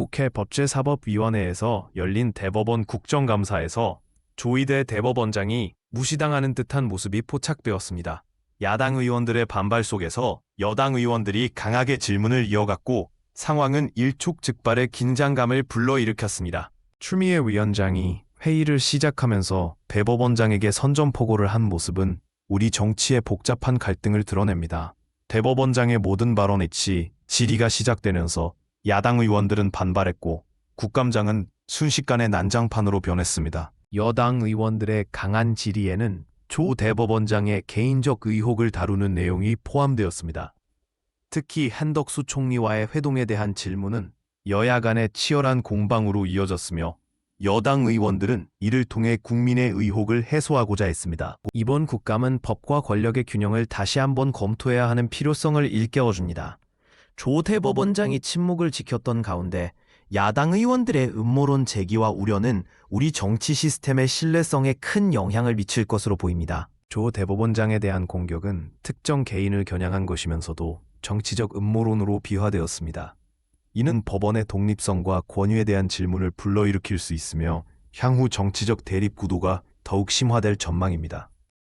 국회 법제사법위원회에서 열린 대법원 국정감사에서 조희대 대법원장이 무시당하는 듯한 모습이 포착되었습니다. 야당 의원들의 반발 속에서 여당 의원들이 강하게 질문을 이어갔고 상황은 일촉즉발의 긴장감을 불러일으켰습니다. 추미애 위원장이 회의를 시작하면서 대법원장에게 선전포고를 한 모습은 우리 정치의 복잡한 갈등을 드러냅니다. 대법원장의 모든 발언이치 질의가 시작되면서 야당 의원들은 반발했고 국감장은 순식간에 난장판으로 변했습니다. 여당 의원들의 강한 질의에는 조 대법원장의 개인적 의혹을 다루는 내용이 포함되었습니다. 특히 한덕수 총리와의 회동에 대한 질문은 여야 간의 치열한 공방으로 이어졌으며 여당 의원들은 이를 통해 국민의 의혹을 해소하고자 했습니다. 이번 국감은 법과 권력의 균형을 다시 한번 검토해야 하는 필요성을 일깨워줍니다. 조 대법원장이 침묵을 지켰던 가운데 야당 의원들의 음모론 제기와 우려는 우리 정치 시스템의 신뢰성에 큰 영향을 미칠 것으로 보입니다. 조 대법원장에 대한 공격은 특정 개인을 겨냥한 것이면서도 정치적 음모론으로 비화되었습니다. 이는 법원의 독립성과 권위에 대한 질문을 불러일으킬 수 있으며 향후 정치적 대립 구도가 더욱 심화될 전망입니다.